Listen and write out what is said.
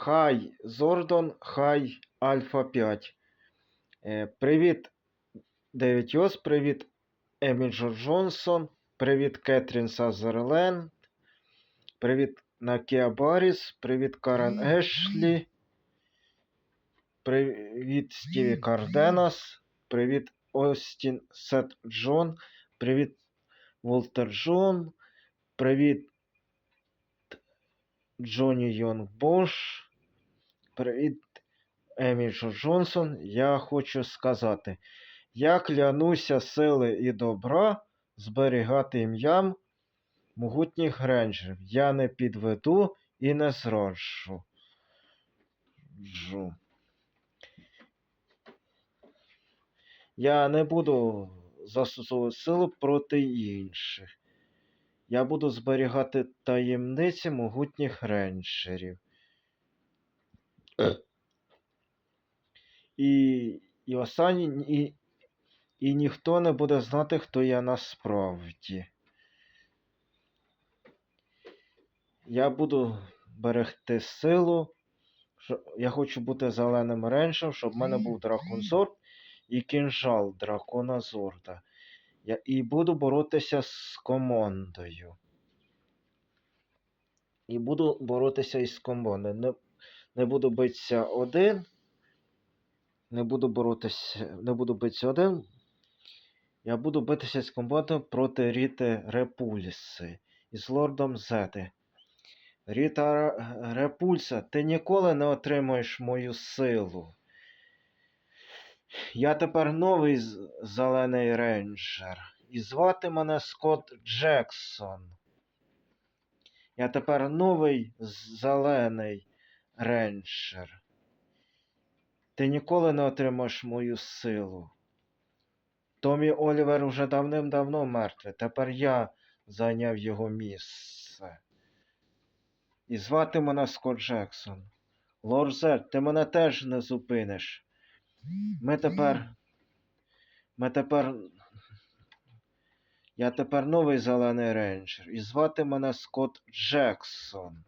Хай Зордон, хай Альфа 5. Е, привіт, Девід Йос, привіт, Еміджо Джонсон, привіт, Кетрін Сазерленд, привіт, Накія Баріс, привіт, Карен Ешлі, привіт, Стіві Карденас, привіт, Остін Сет Джон, привіт, Волтер Джон, привіт, Джоні Йонг Бош. Привіт, Емі Джонсон. Я хочу сказати, я клянуся сили і добра зберігати ім'ям могутніх рейнджерів. Я не підведу і не зраджу. Джу. Я не буду застосовувати силу проти інших. Я буду зберігати таємниці могутніх рейнджерів. І, і останнє, і, і ніхто не буде знати, хто я насправді. Я буду берегти силу. Я хочу бути зеленим рейнджем, щоб в мене був дракон Зорд і кінжал дракона Зорда. Я, і буду боротися з командою. І буду боротися із командою. Не, буду битися один. Не буду боротися. Не буду битися один. Я буду битися з командою проти Ріти Репульси із лордом Зети. Ріта Репульса, ти ніколи не отримаєш мою силу. Я тепер новий зелений рейнджер. І звати мене Скотт Джексон. Я тепер новий зелений рейнджер. Ти ніколи не отримаєш мою силу. Томі Олівер уже давним-давно мертвий. Тепер я зайняв його місце. І звати мене Скотт Джексон. Лорд Зет, ти мене теж не зупиниш. Ми тепер. Ми тепер. Я тепер новий зелений рейнджер. І звати мене Скотт Джексон.